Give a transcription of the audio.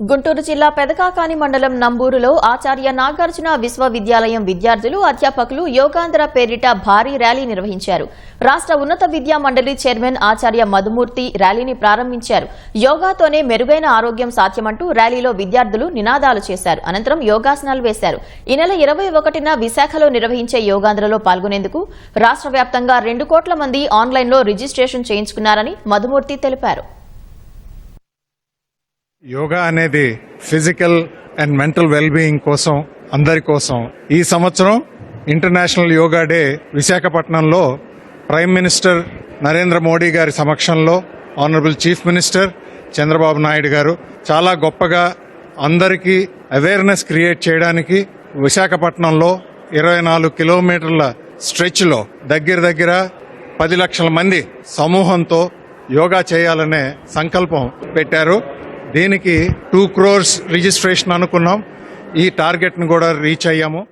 గుంటూరు జిల్లా పెదకాకాని మండలం నంబూరులో ఆచార్య నాగార్జున విశ్వవిద్యాలయం విద్యార్థులు అధ్యాపకులు యోగాంధ్ర పేరిట భారీ ర్యాలీ నిర్వహించారు. రాష్ట్ర ఉన్నత విద్యా మండలి చైర్మన్ ఆచార్య మధుమూర్తి ర్యాలీని ప్రారంభించారు. యోగాతోనే మెరుగైన ఆరోగ్యం సాధ్యమంటూ ర్యాలీలో విద్యార్థులు నినాదాలు చేశారు. అనంతరం యోగాసనాలు వేశారు. ఈ నెల ఇరవై ఒకటిన విశాఖలో నిర్వహించే యోగాంధ్రలో పాల్గొనేందుకు రాష్ట్ర వ్యాప్తంగా రెండు కోట్ల మంది ఆన్లైన్లో రిజిస్ట్రేషన్ చేయించుకున్నారని మధుమూర్తి తెలిపారు. యోగా అనేది physical and mental well being కోసం అందరి కోసం. ఈ సంవత్సరం ఇంటర్నేషనల్ యోగా డే విశాఖపట్నంలో ప్రైమ్ మినిస్టర్ నరేంద్ర మోడీ గారి సమక్షంలో honourable chief minister Chandrababu Naidu గారు చాలా గొప్పగా అందరికీ అవేర్నెస్ క్రియేట్ చేయడానికి విశాఖపట్నంలో ఇరవై నాలుగు కిలోమీటర్ల స్ట్రెచ్లో దగ్గర దగ్గర పది లక్షల మంది సమూహంతో యోగా చేయాలనే సంకల్పం పెట్టారు. దీనికి టూ క్రోర్స్ రిజిస్ట్రేషన్ అనుకున్నాం. ఈ టార్గెట్ను కూడా రీచ్ అయ్యాము.